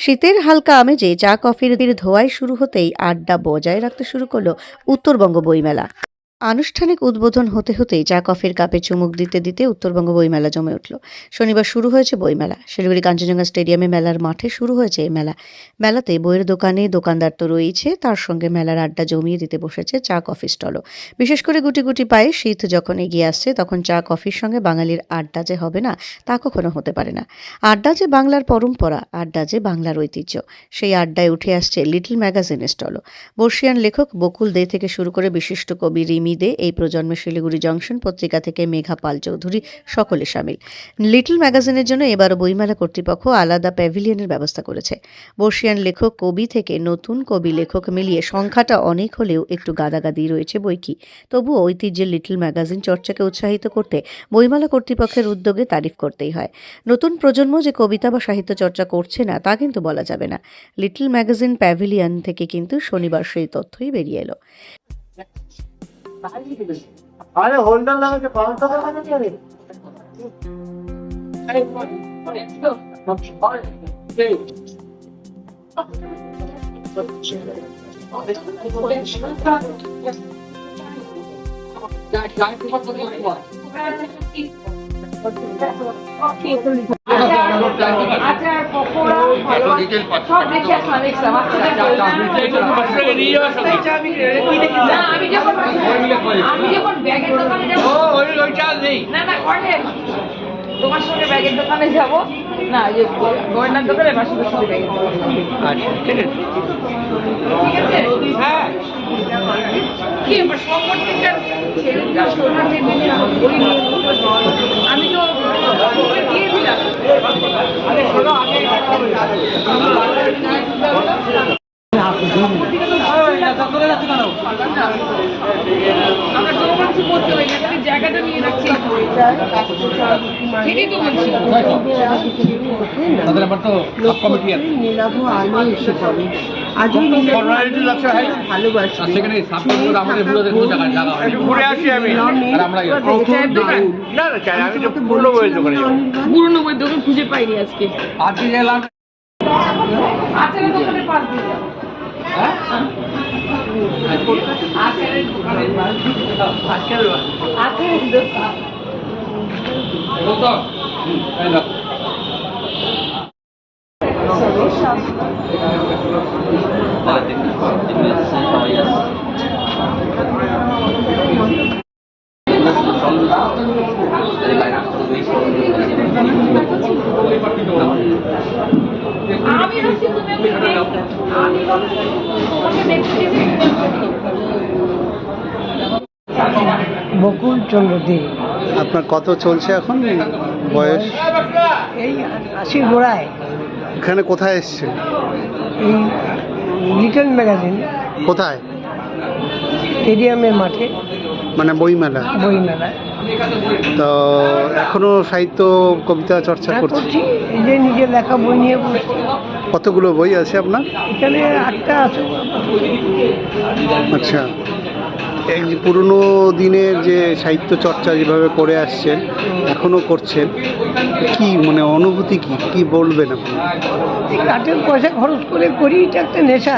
শীতের হালকা আমেজে চা কফির ধোয়ায় শুরু হতেই আড্ডা বজায় রাখতে শুরু করল উত্তরবঙ্গ বইমেলা। আনুষ্ঠানিক উদ্বোধন হতে হতেই চা কফির কাপে চুমুক দিতে দিতে উত্তরবঙ্গ বইমেলা জমে উঠল। শনিবার শুরু হয়েছে বইমেলা। শিলিগুড়ি কাঞ্চনজঙ্ঘা স্টেডিয়ামে মেলার মাঠে শুরু হয়েছে এই মেলা। মেলাতে বইয়ের দোকানে দোকানদার তো রয়েছে তার সঙ্গে মেলার আড্ডা জমিয়ে দিতে বসেছে চা কফি স্টলও বিশেষ করে গুটি গুটি পায়ে শীত যখন এগিয়ে আসছে, তখন চা কফির সঙ্গে বাঙালির আড্ডা যে হবে না, তা কখনো হতে পারে না। আড্ডা যে বাংলার পরম্পরা, আড্ডা যে বাংলার ঐতিহ্য, সেই আড্ডায় উঠে আসছে লিটল ম্যাগাজিন স্টলও বর্ষিয়ান লেখক বকুল দে থেকে শুরু করে বিশিষ্ট কবি রিমি দে এই প্রজন্মের শিলিগুড়ি জংশন পত্রিকা থেকে মেঘা পাল চৌধুরী সকলে সামিল। লিটল ম্যাগাজিনের জন্য এবারও বইমেলা কর্তৃপক্ষ আলাদা প্যাভিলিয়নের ব্যবস্থা করেছে। বর্ষিয়ান লেখক, কবি থেকে নতুন কবি লেখক মিলিয়ে সংখ্যাটা অনেক হলেও একটু গাদাগাদি রয়েছে বইকি তবুও ঐতিহ্যের লিটল ম্যাগাজিন চর্চাকে উৎসাহিত করতে বইমেলা কর্তৃপক্ষের উদ্যোগে তারিফ করতেই হয়। নতুন প্রজন্ম যে কবিতা বা সাহিত্য চর্চা করছে না, তা কিন্তু বলা যাবে না। লিটল ম্যাগাজিন প্যাভিলিয়ন থেকে কিন্তু শনিবার সেই তথ্যই বেরিয়ে এলো। আরে হোল্ডার লাগাচ্ছে পাঁচ টাকা নাকি আরে আচার পকোড়া আমি তোমার সঙ্গে ব্যাগের দোকানে না দোকানে হ্যাঁ আমার নিয়ে আমি তো দিয়ে দিলাম আরে শোনো আগে আমরা তো বলছি করতে হয় না জায়গাটা নিয়ে রাখছি ঠিকই তো বলছি তাদের আবার তো কমিটি আছে নীলাভ আমি এসে পাবো আজও নীলাভ ভালোবাসি। আর সেখানে সাব কমিটি আমাদের মূলত কোনো জায়গা জায়গা হয়নি। ঘুরে আসি আমি। আর আমরা চায়ের দোকান না না চাই আমি তো পূর্ণ বইয়ের দোকানে যাব। পুরনো বই দোকান খুঁজে পাইনি আজকে। আজকে এলাম আচারের দোকান আমি হচ্ছি তুমি আমি ভাবছি তোমাকে দেখছি বকুল চন্দ্র দে। আপনার কত চলছে এখন? বয়স? এই আশির গোড়ায়। এখানে কোথায় এসছে? Little magazine. কোথায়? স্টেডিয়ামের মাঠে। মানে বইমেলা। বই মেলায় তো এখনও সাহিত্য কবিতা চর্চা হ্যাঁ, করছে? করছি। এই যে নিজের লেখা বই নিয়ে বসছি। কতগুলো বই আছে আপনার? এখানে আটটা আছে। আচ্ছা। এই পুরনো দিনের যে সাহিত্য চর্চা যেভাবে করে আসছেন এখনও করছেন কি মানে অনুভূতি কি? কি বলবেন আপনি? কাঠের পয়সা খরচ করে করি এটা একটা নেশা।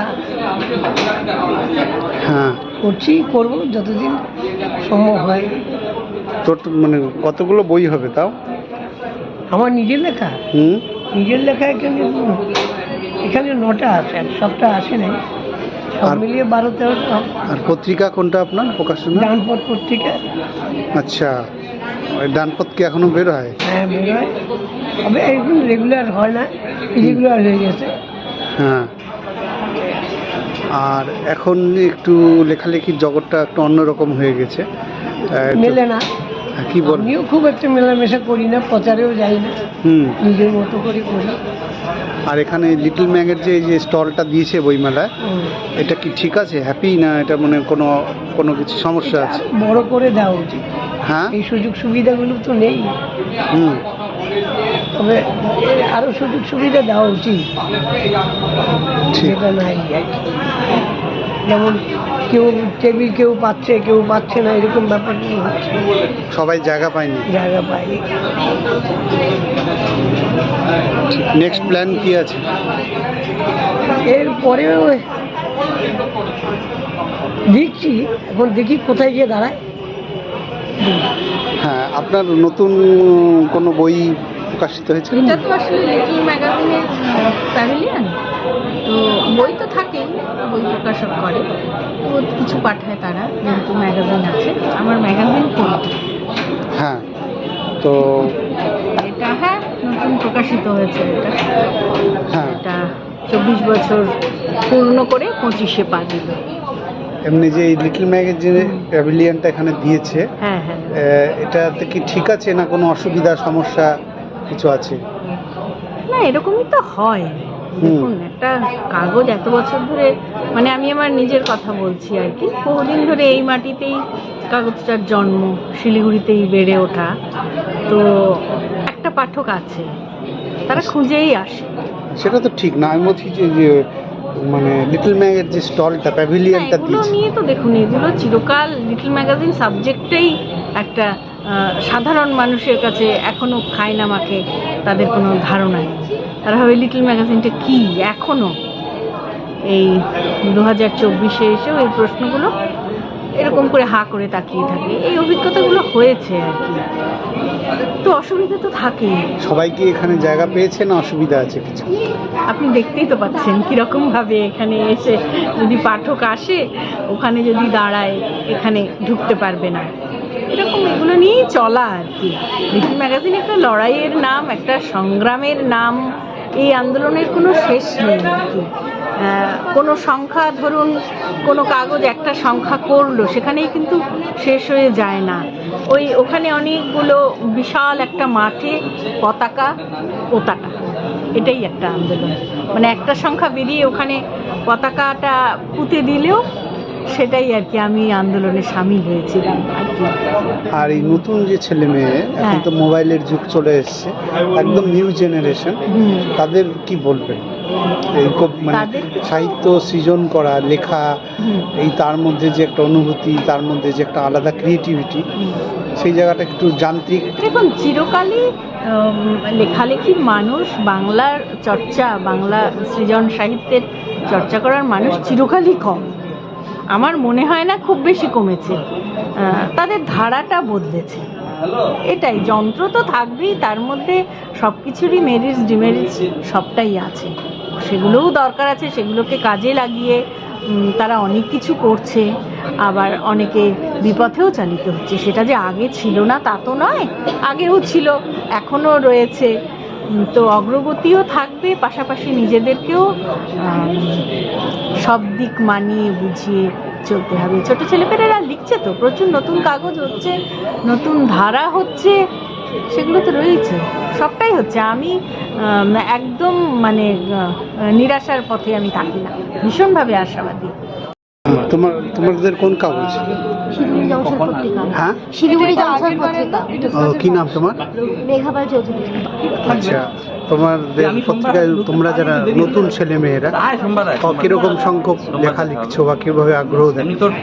হ্যাঁ। করছি করব যতদিন সম্ভব হয়। তোর মানে কতগুলো বই হবে তাও? আমার নিজের লেখা? হুম। নিজের লেখা এখানে এখানে নটা আছে এক সপ্তাহ আসে নাই। সব আর- মিলিয়ে বারো তেরোটা আর পত্রিকা কোনটা আপনার? প্রকাশনা ডানপথ পত্রিকা। আচ্ছা। ওই ডানপথ কি এখনও বের হয়? হ্যাঁ বেরোয় তবে একদম রেগুলার হয় না ইরেগুলার হয়ে গেছে। হ্যাঁ। আর এখন একটু লেখালেখির জগৎটা একটু অন্যরকম হয়ে গেছে। মেলে না। কি বল? আমিও খুব একটা মেলামেশা করি না প্রচারেও যাই না। হুম। নিজের মতো করে করি। আর এখানে লিটল ম্যাগের যে যে স্টলটা দিয়েছে বইমেলায় এটা কি ঠিক আছে? হ্যাপি না এটা মানে কোনো কোনো কিছু সমস্যা আছে? বড় করে দেওয়া উচিত হ্যাঁ? এই সুযোগ সুবিধাগুলো তো নেই। হুম। তবে এর আরও সুযোগ সুবিধা দেওয়া উচিত। যেটা নাই যেমন কেউ টেবিল কেউ পাচ্ছে কেউ পাচ্ছে না এরকম ব্যাপারগুলো হচ্ছে। সবাই জায়গা পায়নি? জায়গা পায়নি। নেক্সট প্ল্যান কি আছে? এরপরেও দেখছি এখন দেখি কোথায় গিয়ে দাঁড়ায়। হ্যাঁ আপনার নতুন কোনো বই প্রকাশিত হয়েছে? এটা তো আসলে লিটল ম্যাগাজিনের প্যাভিলিয়ন তো বই তো থাকেই বই প্রকাশক করে। তো কিছু পাঠায় তারা যেহেতু ম্যাগাজিন আছে। আমার ম্যাগাজিন পড়ি হ্যাঁ তো এটা হ্যাঁ নতুন প্রকাশিত হয়েছে এটা। হ্যাঁ। এটা চব্বিশ বছর পূর্ণ করে পঁচিশে পা দিল এমনি যে এই লিটল ম্যাগাজিনের প্যাভিলিয়নটা এখানে দিয়েছে হ্যাঁ হ্যাঁ। এটাতে কি ঠিক আছে না কোনো অসুবিধা সমস্যা কিছু আছে? না এরকমই তো হয়। দেখুন একটা কাগজ এত বছর ধরে মানে আমি আমার নিজের কথা বলছি আর কি বহুদিন ধরে এই মাটিতেই কাগজটার জন্ম শিলিগুড়িতেই বেড়ে ওঠা। তো একটা পাঠক আছে তারা খুঁজেই আসে। সেটা তো ঠিক না আমি বলছি যে মানে লিটল ম্যাগের যে স্টলটা প্যাভিলিয়নটা দিয়েছে। নিয়ে তো দেখুন এগুলো চিরকাল লিটল ম্যাগাজিন সাবজেক্টেই একটা সাধারণ মানুষের কাছে এখনও খায় না মাখে তাদের কোনো ধারণা নেই। তারা ভাবে লিটল ম্যাগাজিনটা কি? এখনও? এই দু হাজার চব্বিশে এসেও এই প্রশ্নগুলো এরকম করে হা করে তাকিয়ে থাকে। এই অভিজ্ঞতাগুলো হয়েছে আর কি। তো অসুবিধা তো থাকেই। সবাই কি এখানে জায়গা পেয়েছে না অসুবিধা আছে কিছু? আপনি দেখতেই তো পাচ্ছেন কীরকম ভাবে এখানে এসে যদি পাঠক আসে ওখানে যদি দাঁড়ায় এখানে ঢুকতে পারবে না। এরকম এগুলো নিয়েই চলা আর কি। লিটল ম্যাগাজিন একটা লড়াইয়ের নাম একটা সংগ্রামের নাম এই আন্দোলনের কোনো শেষ নেই কোনো সংখ্যা, ধরুন কোনো কাগজ একটা সংখ্যা করল সেখানেই কিন্তু শেষ হয়ে যায় না। ওই ওখানে অনেকগুলো বিশাল একটা মাঠে পতাকা পোতাটা এটাই একটা আন্দোলন। মানে একটা সংখ্যা বেরিয়ে ওখানে পতাকাটা পুঁতে দিলেও সেটাই আর কি আমি আন্দোলনে সামিল হয়েছিলাম আর কি। আর এই নতুন যে ছেলে মেয়ে এখন হ্যাঁ। তো মোবাইলের যুগ চলে এসছে একদম নিউ জেনারেশন তাদের কি বলবেন? এই মানে সাহিত্য সৃজন করা লেখা এই তার মধ্যে যে একটা অনুভূতি তার মধ্যে যে একটা আলাদা ক্রিয়েটিভিটি সেই জায়গাটা একটু যান্ত্রিক। দেখুন চিরকালই উম, লেখালেখির মানুষ বাংলার চর্চা বাংলা সৃজন সাহিত্যের চর্চা করার মানুষ চিরকালই কম। আমার মনে হয় না খুব বেশি কমেছে। তাদের ধারাটা বদলেছে। এটাই, যন্ত্র তো থাকবেই, তার মধ্যে সব কিছুরই মেরিটস ডিমেরিটস সবটাই আছে। সেগুলোও দরকার আছে, সেগুলোকে কাজে লাগিয়ে তারা অনেক কিছু করছে, আবার অনেকে বিপথেও চালিত হচ্ছে। সেটা যে আগে ছিল না, তা তো নয়, আগেও ছিল, এখনও রয়েছে। তো অগ্রগতিও থাকবে, পাশাপাশি নিজেদেরকেও সব দিক মানিয়ে বুঝিয়ে চলতে হবে। ছোট ছেলেপেলেরা লিখছে তো, প্রচুর নতুন কাগজ হচ্ছে, নতুন ধারা হচ্ছে, সেগুলো তো রয়েছে, সবটাই হচ্ছে। আমি একদম মানে নিরাশার পথে আমি থাকি না, ভীষণভাবে আশাবাদী। তোমার তোমাদের কোন কাগজ? হ্যাঁ? শিলিগুড়ি জংশন পত্রিকা। কি নাম তোমার? মেঘাপাল চৌধুরী। আচ্ছা তোমাদের পত্রিকায় তোমরা যারা নতুন ছেলে মেয়েরা কীরকম সংখ্যক লেখা লিখছো বা কীভাবে আগ্রহ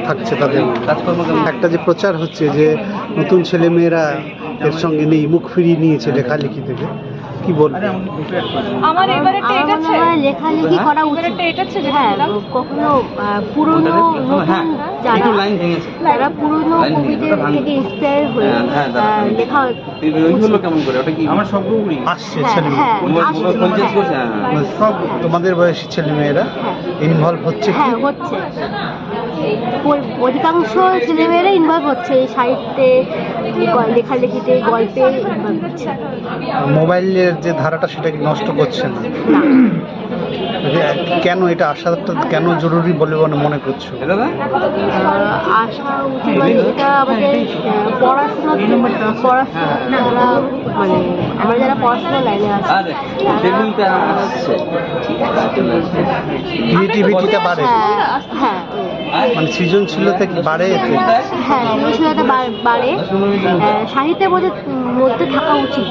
থাকছে তাদের? একটা যে প্রচার হচ্ছে যে নতুন ছেলে মেয়েরা এর সঙ্গে নেই মুখ ফিরিয়ে নিয়েছে লেখালেখি থেকে কি বলবে? আমার এবারে মনে হয় লেখালেখি করা উচিত। হ্যাঁ কখনো পুরনো নতুন হ্যাঁ যারা একটু লাইন ভেঙেছে। যারা পুরনো কবিদের থেকে ইন্সপায়ার হয়ে হ্যাঁ, হ্যাঁ, লেখা এই ওইগুলো কেমন করে? ওটা কি? আমার সব আসছে হ্যাঁ ছেলে হ্যাঁ হ্যাঁ হ্যাঁ। সব তোমাদের বয়সী ছেলে মেয়েরা হ্যাঁ। ইনভলভ হচ্ছে কি? হ্যাঁ হচ্ছে। অধিকাংশ ছেলেমেয়েরা ইনভলভ হচ্ছে এই সাহিত্যে লেখালেখিতে গল্পে ইনভলভ হচ্ছে। মোবাইলের যে ধারাটা সেটাকে নষ্ট করছে না। কেন এটা আসাটা কেন জরুরি বলে মনে মনে করছ আসা উচিত এটা আমাদের মানে আমরা যারা লাইনে আছি ক্রিয়েটিভিটিটা বাড়ে। হ্যাঁ হ্যাঁ মানে সৃজনশীলতা কি বাড়ে হ্যাঁ সৃজনশীলতা বাড়ে আহ, সাহিত্যের মধ্যে থাকা উচিত।